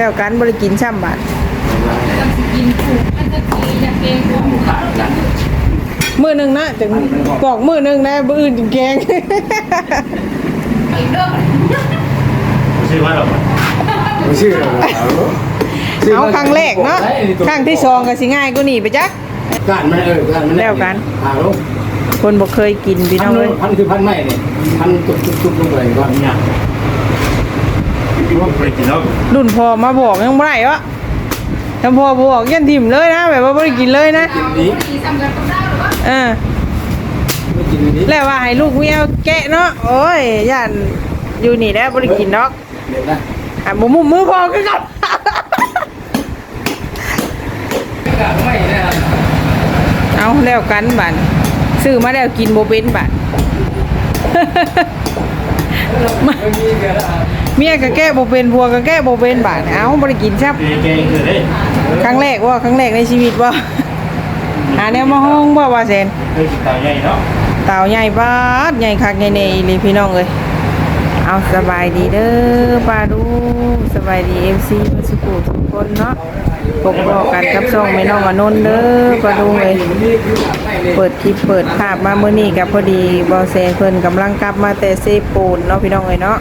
แล้วกันบริกินช่ำบาทกินถูกมันจะกินอยากเกงของขาดกันมือหนึ่งนะถึงกอกมือหนึ่งนะมืออื่นจึงแกงอีกเด้อชื่อว่าเราไม่ชื่อเราเอาครั้งแรกเนาะครั้งที่สองก็สิง่ายก็หนีไปจักการมันเออการมันแล้วกันหาลงคนบ่เคยกินพี่น้พัอนงเลยพันคือพันไม้เนี่ยพันตุกตุกตุกลงไปก่อนเนี่ยว่าเคยกินแล้ว รุ่นพอมาบอกยังไม่ได้วะถ้าพอบอกยันถิ่มเลยนะแบบว่าบ่ได้กินเลยนะเอาดีสำหรับเราหรือว่าเออไม่กินนี้แล้วว่าให้ลูกเมียแกะเนาะโอ้ยย่านอยู่นี่แล้วบ่ได้กินดอกเดี๋ยวนะอะบ่มุมมือพอคือกันการไม่นะครับเอาแล้วกันบัดซื้อมาแล้วกินบ่เป็นบัดไม่มีเกิดอะไร เมียก็แก้บ่เป็นผัวก็แก้บ่เป็นบาดเอ้าบ่ได้กินครับเกงคือได้ครั้งแรกว่าครั้งแรกในชีวิตว่าหาแนวมาห้องบ่ว่าแซนเคยกินตาใหญ่เนาะเต่าใหญ่บาดใหญ่คักใหญ่แน่อีหลีพี่น้องเอ้ยเอาสบายดีเด้อป้าดูสบายดี FC มาสุขุทุกคนเนาะพบบอกกันกับช่องแม่น้องอนนท์เด้อป้าดูเอ้ยนี่คือการไม่เลยเปิดคลิปเปิดภาพมามื้อนี้กับพอดีบ่แซนเพิ่นกำลังกลับมาแต่เซปูนเนาะพี่น้องเอ้ยเนาะ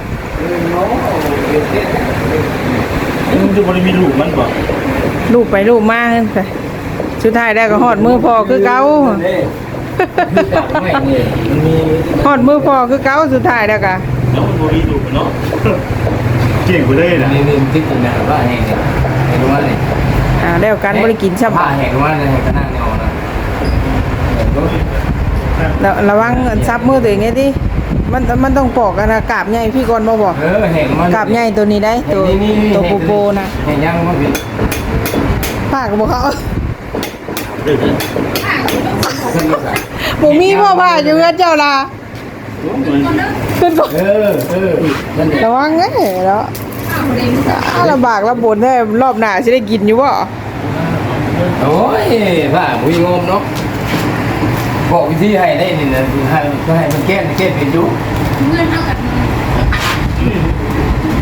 มันจะบริมีลูกมันบ่ลูกไปลูกมาเฮ้ยไปสุดท้ายได้ก็หอดมือพอคือเก่าไม่เนี่ยมันมีหอดมือพอคือเก่าสุดท้ายแล้วก็แล้วมันบริลูกเนาะเก่งไปเลยนะนี่นี่ที่คุณนะว่าแห้งเนี่ยแห้งว่าเนี่ยอ่าแล้วกันบ่ได้กินช่ำผ้าแห้งว่าเนี่ยก็นั่งเนี่ยนะระระวังซับมือตัวเองไงดิ มันมันต้องปอกกันนะกาบใหญ่พี่ก่อนบ่บอกเออแห้งมันกาบใหญ่ตัวนี้ได้ตัวตัวโปโปนะแห้งยังมันเป็นภาคบ่เขาเรื่องนี้ขึ้นมาใส่บ่มีพ่อผ้าอยู่กับเจ้าล่ะขึ้นก่อนเออเออนั่นแหละระวังเอ้ยแล้วเอาเรียนอ่าลำบากลำบนได้รอบหน้าสิได้กินอยู่บ่โอ้ยผ้ามุ้ยงมเนาะ บอกวิธีให้ได้นี่นะให้ให้มันแก้แก้เป็นยุเงินเท่ากัน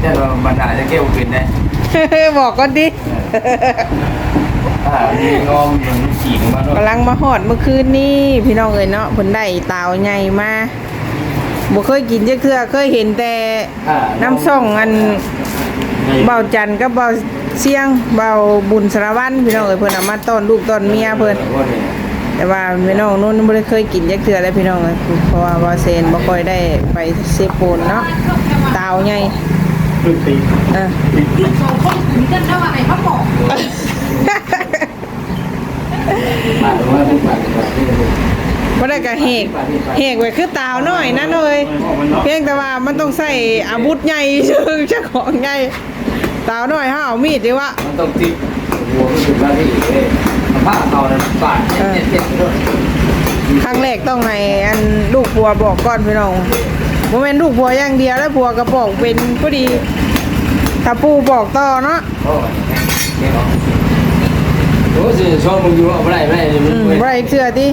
แต่ว่าบรรดาจะแก้เป็นได้บอกก่อนดิผ้ามุ้ยงมอย่างนี้ขี่มาด้วยกำลังมาหอดเมื่อคืนนี้พี่น้องเอ้ยเนาะเพิ่นได้เตาใหญ่มาบ่เคยกินจักเทื่อเคยเห็นแต่น้ำส่องอันเบาจันทร์กับเบาเสียงเบาบุญสารวัตรพี่น้องเอ้ยเพิ่นเอามาต้อนลูกต้อนเมียเพิ่น แต่ว่าพี่น้องนู้นบ่ได้เคยกินจักเทื่อเลยพี่น้องเอ้ยเพราะว่าบ่เซนบ่ค่อยได้ไปเซโปนเนาะเตาใหญ่ลูกตีเออลูกสองคนมีกันเท่าไหร่เขาบอกมาดูว่าเป็นแบบแบบนี้บ่ได้ก็เฮกเฮกไว้คือเตาน้อยนั่นเลยเพียงแต่ว่ามันต้องใช้อาวุธใหญ่เชิงเจ้าของใหญ่เตาน้อยเฮาเอามีดดีวะมันต้องติดหัวมันถึงว่าที่เอ๊ะผ้าเขานั้นบาดเจ็บเจ็บด้วย ครั้งแร กต้องให้อันลูกผัวบอกก่อนพี่น้องบ่แม่นลูกผัวอย่างเดียวแล้วผัวก็บอกเป็นพอดีถ้าปู่บอกต่อเนาะโอ้ยเนี่ยเนาะโอ้ยชอบมึงอยู่เอาไปไหนไปไหนมึอืงมไปบ่ได้เชื่อติ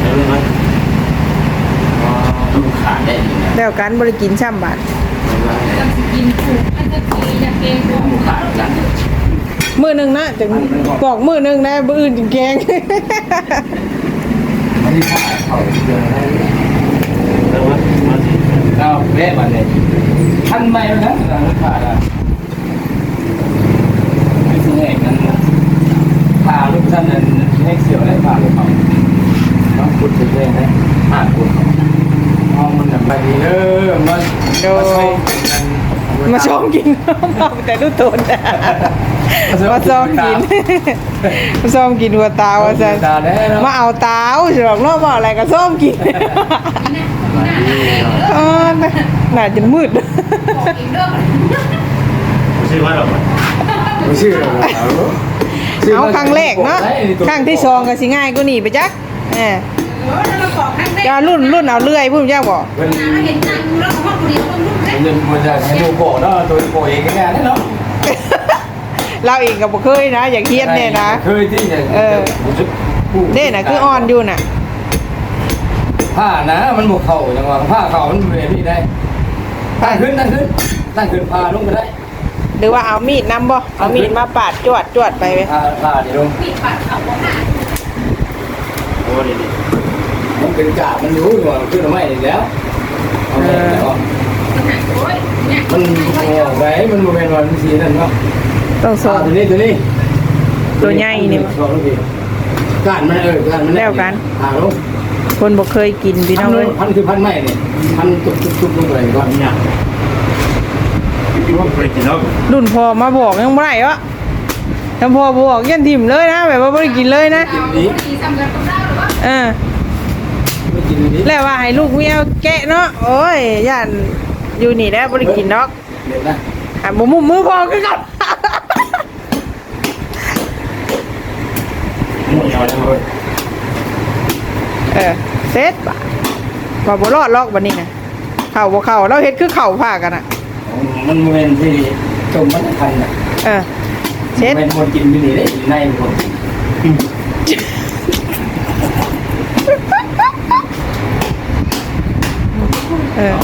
แล้วมันดูขาดได้ดีนะแล้วกันบ่ได้กินช่ำบาดกินถูกมันจะกินอยากเกงของดูขาดกันมื้อหนึงนะถึงบอกมื้อหนึงนะมื้ออื่นจึงแกงอั นนี้ขาดเขาเจอได้แล้วมันมาสิเราแวะมาเลยทันไหมนะหลังขาดอะไม่ใช่แห่งนั้นนะขาลูกท่านนั้นให้เสียวได้ขาลูกเขาต้องขุดถึงเลยนะหาขุดเอามันแบบไปดีเออมันมาชมกินมาแต่ดูตน มาซ้อมกินมาซ้อมกินหัวตาว่าซั่นตาได้เนาะมาเอาตาเอาสิหรอกเนาะว่าอะไรก็ซ้อมกินเออน่าจะมืดบอกอีกเด้อชื่อว่าเราไม่ชื่อเราเอาครั้งแรกเนาะครั้งที่สองก็สิง่ายกว่านี้ไปจักเออเออเราบอกครั้งแรกจะรุ่นรุ่นเอาเลื่อยพุ่มเจ้าบอกเป็นเห็นนั่งแล้วเขาคนเดียวคนลูกเล็กเงินมันจะให้ดูโกเนาะตัวโกเองก็งานเนาะ เราเองก็บ่เคยนะอย่างเฮียนเนี่ยนะ เคยที่จะเด้น่ะคืออ่อนอยู่น่ะ ผ้านะมันบกเข่าจังหวะผ้าเข่ามันเวพี่ได้ตั้งขึ้นตั้งขึ้นตั้งขึ้นพาลงไปได้หรือว่าเอามีดนำบ่เอามีดมาปาดจวดจวดไปไหมผ้าผ้าเดี๋ยวลงปิดปากเขาบอกหาโอ้ดีดีมันเป็นกาบมันรู้ว่าขึ้นมาอีกแล้วเอาไปแล้วหาโอ้ยเนี่ยมันออกไว้มันโมเมนต์วันสีนั่นเนาะ ต้องส่งตัวนี้ตัวนี้ตัวใหญ่นี่การมันเออการมันแล้วกัน หาลงคนบ่เคยกินพี่น้องเลยพันคือพันไม้เนี่ยพันตุกตุกตุกลงไปก่อนเนี่ยพี่ว่าเคยกินแล้วรุ่นพ่อมาบอกยังบ่ได้วะถ้าพ่อบอกยันถิ่มเลยนะแบบว่าบ่ได้กินเลยนะเอาดีสำหรับกับเราหรือว่าเออไม่กินนี้แล้วว่าให้ลูกเมียแกะเนาะโอ้ยย่านอยู่นี่แล้วบ่ได้กินดอกเด็ดนะอะบ่มุมมือพอคือกันหมดแล้ว เลยเออเสร็จบะว่าบ่รอดลอกบัดนี้นะเข้าบ่เข้าเราเฮ็ดคือเข้าพากันอะ มันโมเมนต์ที่จมมันทันน่ะเออเสร็จเป็นคนกินไปนี่ได้ในคนเออ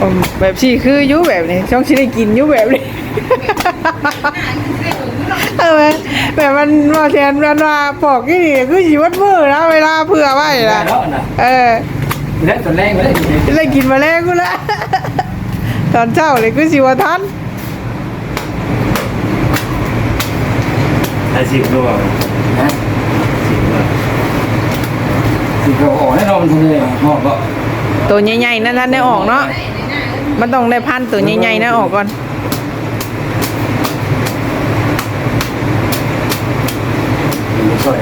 อมแบบซี่คืออยู่แบบนี้ช่องสิได้กินอยู่แบบนี้ เออแบบมันว่าแทนมันว่าปอกที่นี่คือสิวัดมือนะเวลาเผื่อไว้ได้นะแล้วนะเออและตอนแรกไม่ได้กินได้กินมาแล้วกูละตอนเช้าเลยคือสิว่าทันไอ้สิบด้วยนะสิบด้วยสิเราออกให้เรามันทำเลยหอบก็ตัวใหญ่ๆนั่นท่านได้ออกเนาะมันต้องได้พันตัวใหญ่ๆนะออกก่อน ช่วย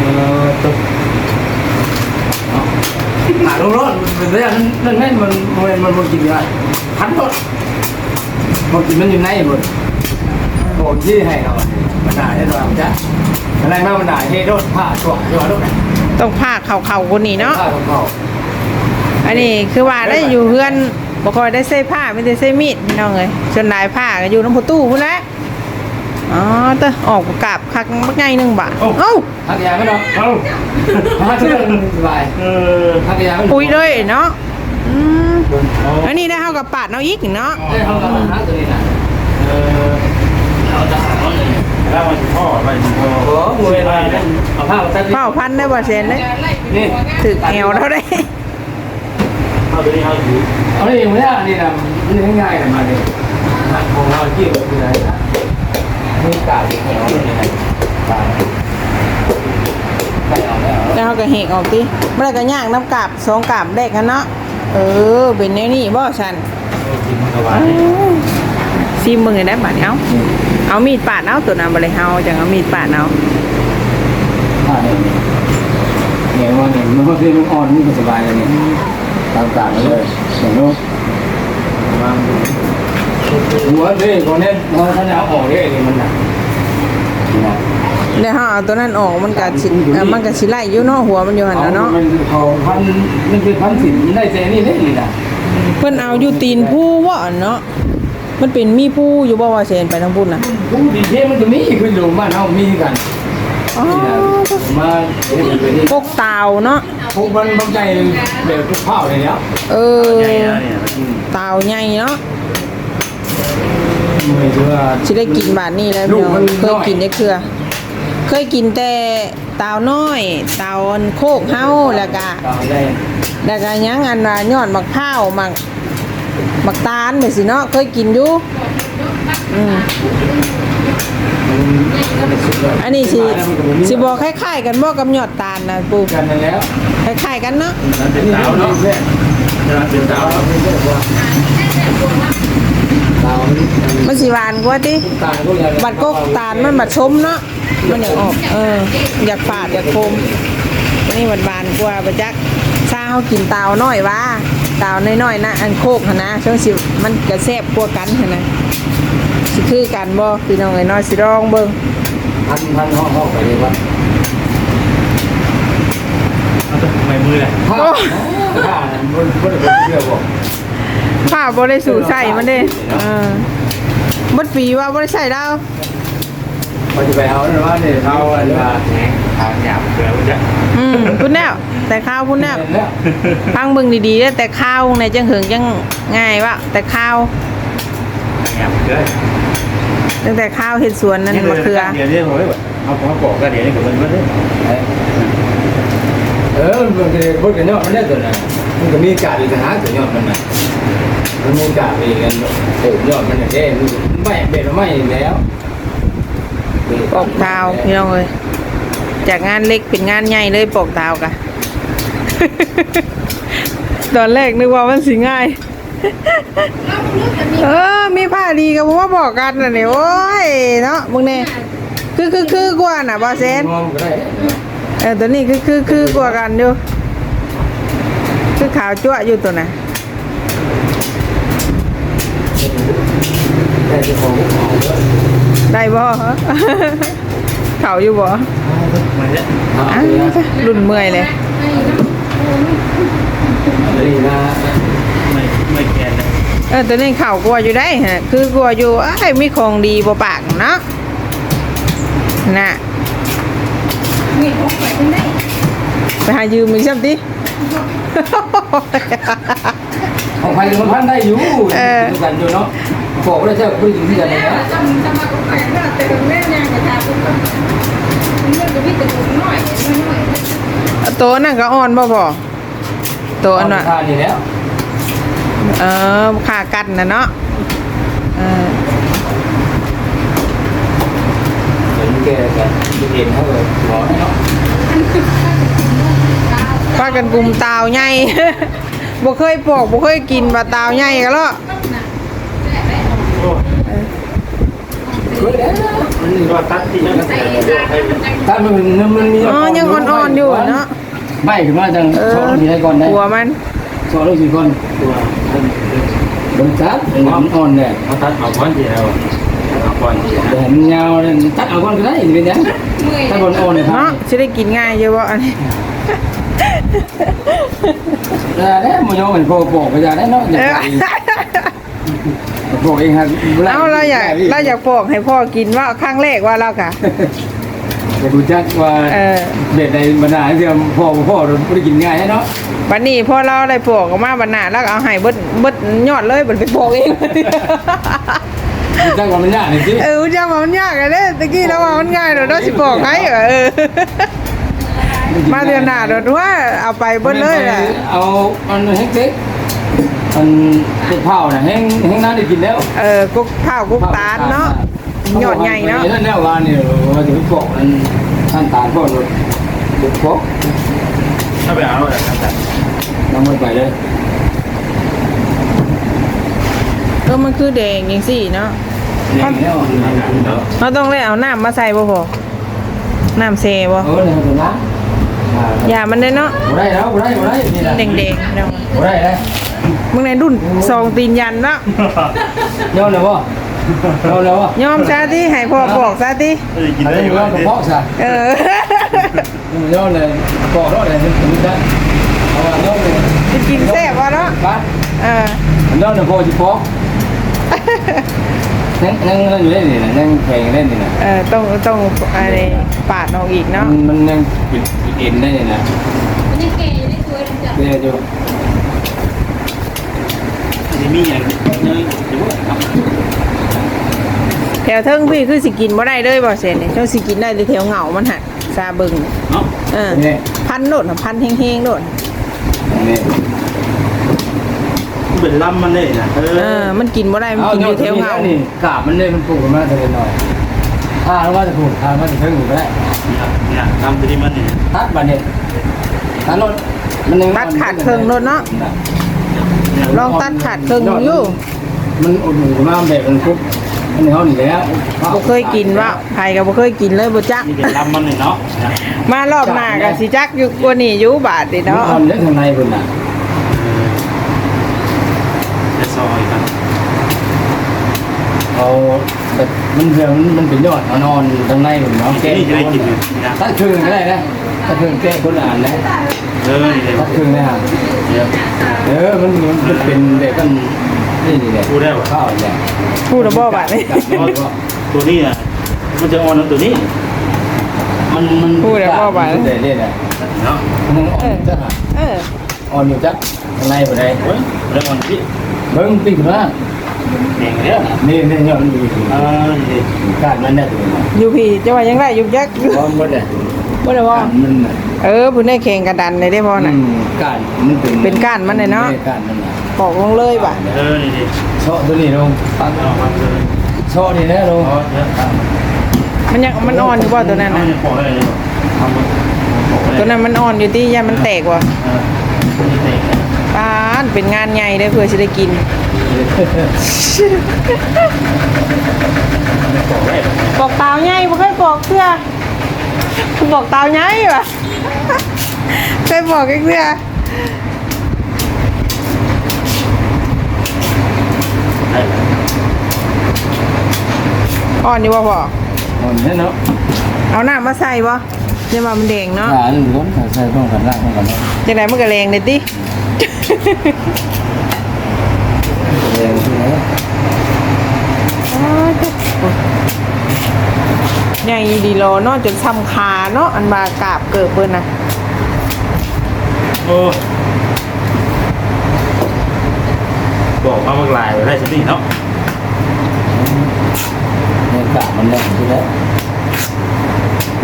เออตุ๊กหาลงรถมันเรื่องนั่นนั่นมันมันมันมันกินได้พันรถมันกินมันอยู่ในหมดบอกที่ให้เรามันด่าให้เราจ้ะอะไรมามันด่าให้รถผ้าตัวตัวรถต้องพาเข่าๆคนนี้เนาะผ้าเข่าอันนี้คือว่าได้อยู่เพื่อนบ่ค่อยได้ใส่ผ้าไม่ได้ใส่มีดพี่น้องเอ้ยส่วนายผ้าก็อยู่น้ำประตูพุ่นแหละ อ๋อเตอออกกราบคักบักไงหนึงบาทเอ้าทักยาไม่เนาะเอ้ามาทุกคนสบายเออทักยาไม่ปุยเลยเนาะอืมเอาอันนี้ได้เท่ากับปาดเอาอีกเนาะได้เขากำลังหาตัวนี้นะเออเราจะหาว่าเลยแล้วมันพ่อไปพ่อโอ้โหเวลาเนี่ยเอาผ้ามาตัดเป้าพันได้บ่เซนเลยจะไล่ไปนี่หัวงานถึกแอวเท่าได้เข้าตัวนี้เข้าถือเอาได้ยังไม่ได้นี่นะมันง่ายๆมาเลยของเราที่แบบคืออะไร นี่กาดแถวนี่นะกาดไม่เอาแล้วแล้วเขาก็เฮกออกติมันก็ย่างน้ำกาบสองกาบแรกกันเนาะเออเป็นแนวนี้บ่ฉันกินมันก็หวานซีมือได้บาดเอาเอามีดปาดเอาตัวนั้นบ่เลยเฮาจังเอามีดปาดเอาอ่าเนี่ยเนี่ยว่าเนี่ยมันก็คือมันอ่อนนี่ก็สบายเลยเนี่ยตามกาดเลยอย่างนู้นหัวนี่คนนี้เขาท่านเอาออกได้เลยมันหนักแล้วเฮาเอาตัวนั้นออกมันก็สิเอ่อมันก็สิไล่อยู่เนาะหัวมันอยู่หั่นน่ะเนาะมันเขาพันมันเป็นพันสินได้เจนี่ได้เลยนะเพิ่นเอาอยู่ตีนผู้บ่เนาะมันเป็นมีผู้อยู่บ่ว่าเซนไปทางพุ่นน่ะผู้ดีเทมันจะมีคืออยู่บ้านเฮามีกันอ๋อมาเห็นเป็นนี่กกตาวเนาะพวกมันบางใจเดี๋ยวทุกข้าวเลยแล้วเออใหญ่แล้วเนี่ยมันตาวใหญ่เนาะไม่เชื่อ สิได้กินบาดนี้แล้วลูพี่กน้องมันเคยน้อยกินได้เครือ เคยกินแต่ตาวน้อยตาวอันโคกเฮาแล้วก็ตามได้แล้วก็หยังอันว่ายอดมะพร้าวมักมักตาลไปสิเนาะเคยกินอยู่อืมอันนี้สิสิบอกคล้ายๆกันบ่กับยอดตาลนะปูกันนั่นแล้วคล้ายๆกันเนาะมันเป็นดาวเนาะมันเป็นดาวเนาะตา มมันสิหวานกว่าติตามพวกอย่างบัดกกตาลมันบัดชมเนาะมันอยากออกเอออยากฝาดอยากคมอันนี้บัดบานกว่าบัดจักซาเฮากินตาวน้อยว่าตาวน้อยๆนะอันโคกหั่นนะช่วงสิมันก็แซ่บกว่ากันหั่นนะสิคือกันบ่พี่น้องเอ้ยน้อยสิลองเบิ่งพันพันห้องห้องไปเลยว่าเอาตัวไม่มือเลยผ้าผ้าบนบนบนเชื่อบอก ผ้าบ่ได้สู่ใส่มันเด้เออบัดปีว่าบ่ได้ใส่ดาวพอจะไปเอาแล้วว่าเนี่ยเขาอันว่าทางหยาบเกลือมันจะอืมพุ่นแนวแต่ข้าวพุ่นแนวแล้วฟังเบิ่งดีๆเด้อแต่ข้าวในจังหึงจังง่ายวะแต่ข้าวทางหยาบเกลือตั้งแต่ข้าวเห็ดสวนนั่นมะเขือเดี๋ยวนี้ผมไม่เอาเขาบอกก็เดี๋ยวนี้ผมมันไม่ได้เออมันก็พูดกันยอดมันได้ตัวน่ะมันก็มีกาดอีกต่างหากตัวยอดมันน่ะ มันมีกาดอีกกันโอ้ยอดมันอย่างนี้มันไม่เบ็ดไม่แล้วปอกดาวพี่น้องเอ้ยจากงานเล็กเป็นงานใหญ่เลยปอกดาวกะตอนแรกนึกว่ามันสิง่าย เออ มีผ้าดีกับว่าบอกกันน่ะเนี่ยโอ้ยเนาะมึงเนี่ยคือคือคือกว่าน่ะบอเซนมองก็ได้เออตัวนี้คือคือคือกว่ากันอยู่คือขาวจั่วอยู่ตัวน่ะ ได้จะของขอเยอะได้บ่ขาอยู่บ่มันจะเอาอ้าวเลยนะรุ่นเมื่อยเลยนี่นะไม่ไม่แกนเลยเออตัวนี้ขากว่าอยู่ได้ฮะคือกว่าอยู่ไอ้ยมีของดีบ่ปากเนาะน่ะมีของไปที่ไหนไปหายืมอีกสักที ของใครของพันได้อยู่ดูกันอยู่เนาะบอกว่าเจ้าพูดถึงที่กันเลยนะจำจำมาของไปแล้วแต่ตรงนี้ยังกระจายปุ๊บมันก็มีแต่ถุงน้อยน้อยตัวนั่นก็อ่อนบ่พอตัวอันน่ะ ทานนี่แล้วเออขากันน่ะเนาะเออเหมือนแกกันเห็นเขาเลยหมอเนาะพากันกลุ่มตาวใหญ่ บ่เคยปอกบ่เคยกินว่าตาวใหญ่ก็แล้วโอ้เฮ้ยแล้วมันก็ตัดที่นั่นแต่เดี๋ยวให้ถ้ามันมันมีอ๋อยังอ่อนๆอยู่เนาะไม่ขึ้นมาจังเอสออนทีไรก่อนได้กลัวมันสอนลูกสี่คนตัวบนซัดมันอ่อนเนี่ยเขาตัดเอาก้อนเดียวเอาก้อนเดียวแต่มันยาวตัดเอาก่อนก็ได้เป็นยังเมื่อยถ้าบนอ่อนเนี่ยครับเนาะสิได้กินง่ายเยอะบ่อันนี้ แต่แล้วมันยอมเหมือนโปโปกไปจะได้เนาะเออโปกเองครับเอาเราอยากเราอยากปอกให้พ่อกินว่าครั้งแรกว่าเรากะแต่ดูจักว่าเออเด็ดในบรรดาที่พ่อพ่อเราไม่ได้กินง่ายเนาะวันนี้พอเราได้ปอกออกมาบรรณาแล้วก็เอาให้เบิดเบิดยอดเลยเบิดไปปอกเองจักว่ามันยากจริงเออจะว่ามันยากอะเด้ตะกี้เราว่ามันง่ายเดี๋ยวเราสิปอกให้เออ มาเดือนหน้าเดี๋ยวว่าเอาไปเบิดเลยแหละเอาอันแห้งเซ็กอันเป็นเผาน่ะแห้งแห้งน้ำได้กินแล้วเออกุ๊กข้าวกุ๊กตาลเนาะยอดใหญ่เนาะนั่นแน่ว่าเนี่ยว่าถึงปอกนั้นท่านตาลพ่อรถบุกปอกถ้าไปเอาอะไรกันแต่นำมันไปเลยเออมันคือแดงอย่างสี่เนาะเนี่ยแล้วเนาะเราต้องเลยเอาน้ำมาใส่บ่พอน้ำเซบ่เออเนี่ยถึงนะ อย่ามันได้เนาะบ่ได้แล้วบ่ได้บ่ได้นี่แหละแดงๆเนาะบ่ได้แล้วมึงในรุ่นซองตีนยันเนาะยอมแล้วบ่ยอมแล้วบ่ยอมซะที่ให้พ่อบอกซะที่กินอันได้นี้อยู่ว่าแล้วกระเพาะซะเออยอมเลยปอกแล้วเลยถึงได้เอาว่ายอมเลยจะกินแซ่บวะเนาะบ้านเออยอมเลยพอสิปอกนั่งนั่งนั่งอยู่เล่นนี่นะนั่งแข่งเล่นนี่นะเออต้องต้องอะไรปาดออกอีกเนาะมันมันยังปิด ปิดเอ็นได้นี่นะมันยังเกยอยู่ในตัวเลยจ้ะเดี๋ยวอยู่ที่มีอย่างนี้อยู่ครับแถวเทิงพี่คือสิกินบ่ได้เลยบ่เซนนี่ต้องสิกินได้แต่แถวเหงามันหักซาเบึงเนาะเออนี่พันโดดน่ะพันแห้งๆโดดนี่เป็นลำมันเลยนะเอเออ มันกินบ่ได้มันกินอยู่แถวเหงานี่กาบมันเลยมันปลูกมาทะเลหน่อย ถ้าแล้วว่าจะปลูกถ้าว่าจะเพิ่งอยู่ก็ได้เนี่ยลำตัวนี้มันเนี่ยตัดบันเนี่ยตัดรถมันยังตัดขาดเครื่องโดดเนาะลองตัดขาดเครื่องอยู่มันอุดหนุนมาแบบมันคุกอันนี้เขาหนีแล้วบ่เคยกินว่าใครก็บ่เคยกินเลยบ่จักนี่เป็นลำมันเลยเนาะมารอบหน้าก็สิจักอยู่กว่านี้อยู่บาดนี่เนาะเนาะมันเล่นทางในคนน่ะจะซอยกันเอา แบบมันเหืองมันเป็นยอดเอานอนทางในคนเนาะแก้นี่จะได้กินนะตัดครึ่งก็ได้นะตัดครึ่งแก้คนอ่านนะเออนี่เลยตัดครึ่งนะฮะเดี๋ยวเออมันมันเป็นแบบมันนี่นี่แหละพูดได้ป่ะข้าวเนี่ยพูดแล้วบ่บาดนี่ตัวนี้อะมันจะอ่อนตัวนี้ มันมันพูดแล้วพ่อไปเดี๋ยวเนี่ยเนาะมันอ่อนจะหาเอออ่อนอยู่จักข้างในบ่ได้เฮ้ยเรื่องอ่อนที่เบิ่งติ่งมา เองเด้อนี่นี่ยอดนอยู่ที่อ่าดีการมันได้ตัวนี้อยู่พี่จะว่ายังไงอยู่ยักษ์พร้อมหมดเลยบ่ได้ว่าการมันน่ะเออผู้ได้แข่งกระดันเลยได้พ่อน่ะ อืมการมันเป็นเป็นก้านมันน่ะเนาะ การมันน่ะปอกลงเลยบ่ะเออนี่ดีเชาะตัวนี้ลงปักเอามาเลยเชาะนี่นะลงอ๋อเดี๋ยวครับมันยังมันอ่อนอยู่บ่ตัวนั้นน่ะ ปอกอะไรเลยทำมันปอกอะไรตัวนั้นมันอ่อนอยู่ที่ยามันแตกว่ะเออนี่เตะปานเป็นงานใหญ่เด้อเพื่อสิได้กิน ปอกอะไรปอกเตาใหญ่บ่เคยปอกเสื้อกูบอกเตาใหญ่ว่ะเคยปอกแค่เสื้อไอ้อ่อนอยู่บ่พ่ออ่อนแน่เนาะเอาน้ำมาใส่บ่อย่าว่ามันแดงเนาะขาหนึ่งล้มขาใส่ต้องกันล่างต้องกันเนาะจังไดมันก็แรงเด้ติ แรงที่ไหน ใหญ่ดีโลเนาะจนซ้ำขาเนาะอันมากราบเกิดเบิ่นน่ะโอ้บอกเอามากลายไปได้สิเนาะเนี่ยกะมันแรงที่ไหน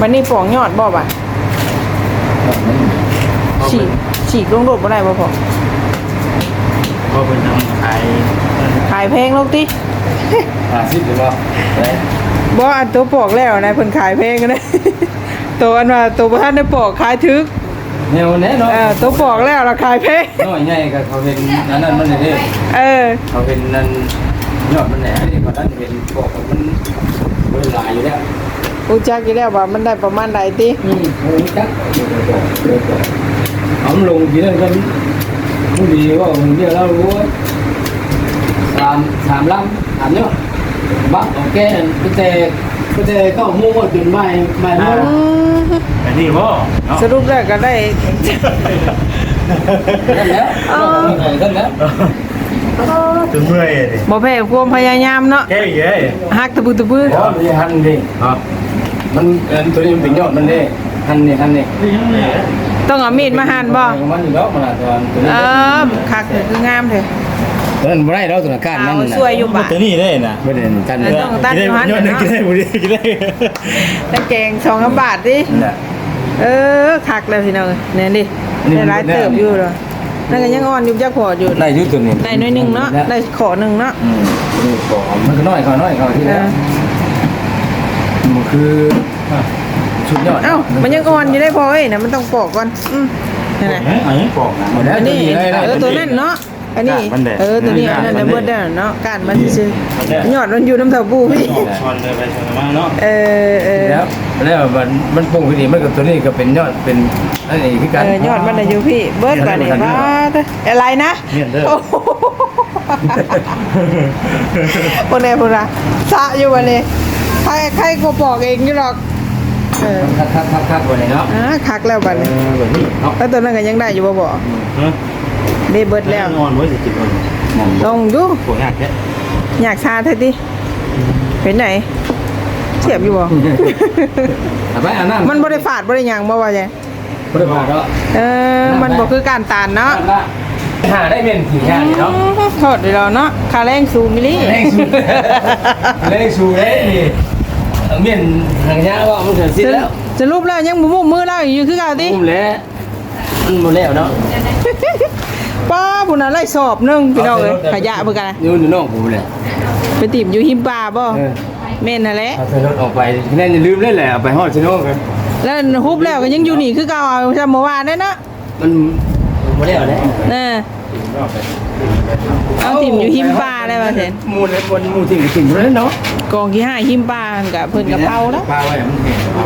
บัดนี้ปอกยอดบ่บ่ะมันฉีกฉีกลงโดดบ่ได้บ่พ่อก็เป็นทำขายขายแพงลงติ หาสิบหรือเปล่าแต่ บ่อันตัวปอกแล้วนะเพิ่นขายแพงกันนะ ตัวอันว่าตัวบ่ทันได้ปอกขายถึกแนวแน่เนาะเออตัวปอกแล้วราคายแพงน้อยใหญ่ก็เขาเป็นนั่นนั่นมันเลยเออเขาเป็นนั่นยอดมันแหน่นี่มันนั่นเป็นบอกว่ามันมันหลายอยู่แล้วกูจักอยู่แล้วว่ามันได้ประมาณใดติอืมโอ้ยจักเดี๋ยวบอกเดี๋ยวบอกเอามันลงทีนั้นก็ผู้ดีว่ามึงเดียวเรารู้ว่าสามสามลำสามเนาะ บักโอเคก็แต่ก็แต่ก็มุ่งว่าถึงใบใบโมงอืมแต่นี่บ่เนาะสรุปแล้วก็ได้ นั่นแล้วนั่นแล้วถึงเมื่อยดิบ่แพ้ความพยายามเนาะแค่เย้ยฮักตะบุตะบืออ๋อมันหันดิอ๋อมันตัวนี้มันเป็นยอดมันดิหันนี่หันนี่นี่ยังไงต้องเอามีดมาหั่นบ่มันอยู่แล้วมันอะตัวตัวเอนี้อคักคืองามเถอะ ตัวนั้นบ่ได้แล้วตัวนั้นก้านมันเอาน่ะสวยอยู่บ่ะ ตัวนี้ได้น่ะไม่ได้กันเออ ต้องตัดอยู่หั่นยอดนึงเนาะกินได้บ่ดีกินได้ตะแกง2บาทดิน่ะ เออคักแล้วพี่น้องเนี่ยดินี่ได้หลายเติบอยู่เด้อนั่นก็ยังอ่อนอยู่จักพออยู่ได้อยู่ตัวนี้ได้หน้อยหนึงเนาะได้ขอหนึงเนาะ อืมนี่ขอมันก็น้อยเขาน้อยเขาที่เอแล้วอมันคือชุดยอดเอ้ามันยังอ่อนอยู่ได้พอเอ้ยนะมันต้องปอกก่อนอืมนั่นแหละอันนี้ปอกนะหมดแล้วอันตัวนี้นี้ได้เออตัวนั่นเนาะ อันนี้ มันแดดเออตัวนี้อันนั้นมันะนแดดเบิดได้เนาะก้านมันซื่อๆยอดมันอยู่น้ำเต้าปูพี่ชอนเลยไปชอนมาเนาะเออเออแล้วแล้วมันมันปรุงพิธีมันกับตัวนี้ก็เป็นยอดเป็นอันนี้คือกันเออยอดมันน่ะอยู่พี่เบิดก่อนนี่ว่าแต่อะไรนะเนี่ยเด้อโอ้โหพวกนี้พวกนั้นสะอยู่วันนี้ใครใครก็บอกเองอยู่หรอกเออคักคักคักคักวันนี้เนาะอ่าคักแล้วบัดนี้แบบนี้เนาะแล้วตัวนั้นก็ยังได้อยู่บ่บ่ฮะ ได้เบิดแล้วนอนไว้สิจิตมันลองดูปวดยากแค่อยากชาเท่าดิเป็นไหนเทียบอยู่บ่เอาไปอ่านน้ำมันบ่ได้ฝาดบ่ได้หยังบ่ว่าจังบ่ได้ผ่าเนาะเออมันบ่คือการตานเนาะหาได้เป็นถี่งานเนาะโทษดีแล้วเนาะค่าแรงสูงอีหลีแรงสูแรงสูได้นี่เมียนทางยาว่ามันเกิดสิ้นแล้วจะรูปแล้วยังบ่มุมมือแล้วอยู่คือเก่าติอุ้มแล้วมันหมดแล้วเนาะ ป้าพุ่นน่ะไล่สอบหนึงพี่น้องเอ้ยขยะเบิ่งกันนะอยู่ในนอกผมเลยไปติ่มอยู่หิมป่าบ่เออแม่นนั่นแหละเอาใส่รถออกไปแน่นอย่าลืมเลยแหละเอาไปฮอดชิโน่กันแล้วฮุบแล้วก็ยังอยู่นี่คือเก่าเอาซะเมื่อวานนั่นเนาะมันหมดแล้วแหละเออเอาติ่มอยู่หิมป่าได้ว่าเห็นมูลเลยมูลมูลทิ้งก็ทิ้งหมดแล้วเนาะกองที่ห้าหิมป่ากับเพิ่นกับเผาแล้วปลาไว้มันเห็นเอา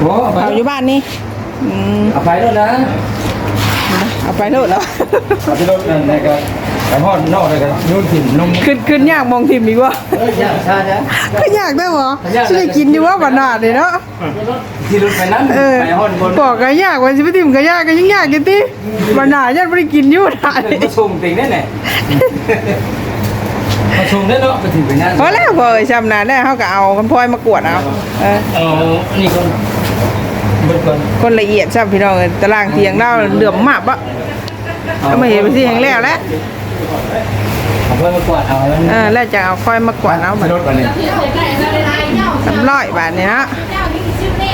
โอ้เอาไปเผาอยู่บ้านนี่อืมเอาไปแล้วนะ เอาไปโลดแล้วเอาไปรถนั่นแล้วก็ไปฮอดนอกเลยก็โยนถิ่มลงขึ้นขึ้นยากมองทิมดีกว่าอยอย่าช้าจ้ะก็ยากได้หรออยากได้สิได้กินอยู่ว่าบานาดเลยเนาะที่รถไปนั้นเออไปฮอดบนบอกก็ยากว่าสิไปทิมก็ยากก็ยังยากอยู่ติบานาดยันบ่ได้กินอยู่ได้มาส่งติ่งได้แหละมาชมได้เนาะไปถึงไปนั่นพอแล้วพอชำนาญได้เฮาก็เอาคำพลอยมากวดเอาเออนี่คนเบิดก่อน คนละเอียดซับพี่น้องเอ้ยตารางเตียงเราเหลื่อมมากปะเอามาเห็นไปสิแห่งแล้วแหละเอาเพื่อนมากวาดเอาแล้วเออแล้วจะเอาค่อยมากวดเอาไปบัดรถก่อนเลยสำร้อยบาทเนี่ยฮะ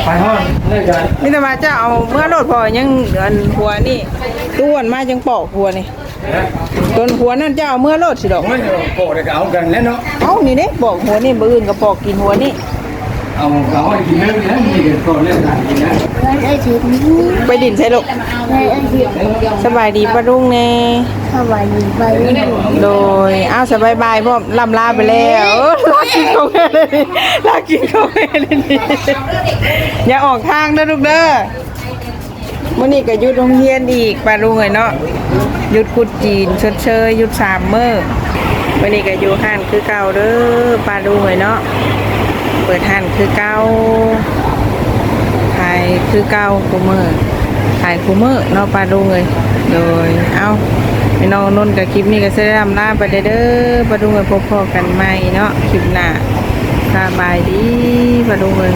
ไปห้องเลิกกันนี่แต่ว่าเจ้าเอาเมื่อโลดพอยังเดือนหัวนี่ต้วนมาจังปอกหัวนี่ต้นหัวนั่นเจ้าเอาเมื่อโลดสิดอกโอ้ยโปะเด็กเอากันแล้วเนาะเอ้านี่เด้ปอกหัวนี่บื้อื่นก็ปอกกินหัวนี่ เอาเอาให้กินแล้วนี่มีเด็กก่อนเลิกกันกินนะไอ้ถึงไปดินใส่ลูกไอ้ถึงสบายดีปะรุ่งแน่สบายดีไปโดยอ้าวสบายบายพ่อลำลาไปแล้วลากินข้าวแม่เลยลากินข้าวแม่เลยอย่าออกทางเด้อลูกเด้อมื้อนี้ก็ยุดโรงเรียนอีกปาลุงเอ้ยเนาะยุดกุดจีนชดเชยยุดสามเมื้อมื้อนี้ก็อยู่ห้านคือเก่าเด้อปาลุงเอ้ยเนาะ เปิดหันคือเก้าขายคือเก้าคูเมอร์ขายคูเมอร์เนาะปาดุงเลยโดยเอ้าพี่น้องนุ่นกับคลิปนี้ก็จะได้ทำหน้าไปเด้อๆปะดุงเลยพบพอกันใหม่เนาะคลิปหน้าสบายดีปะดุงเลย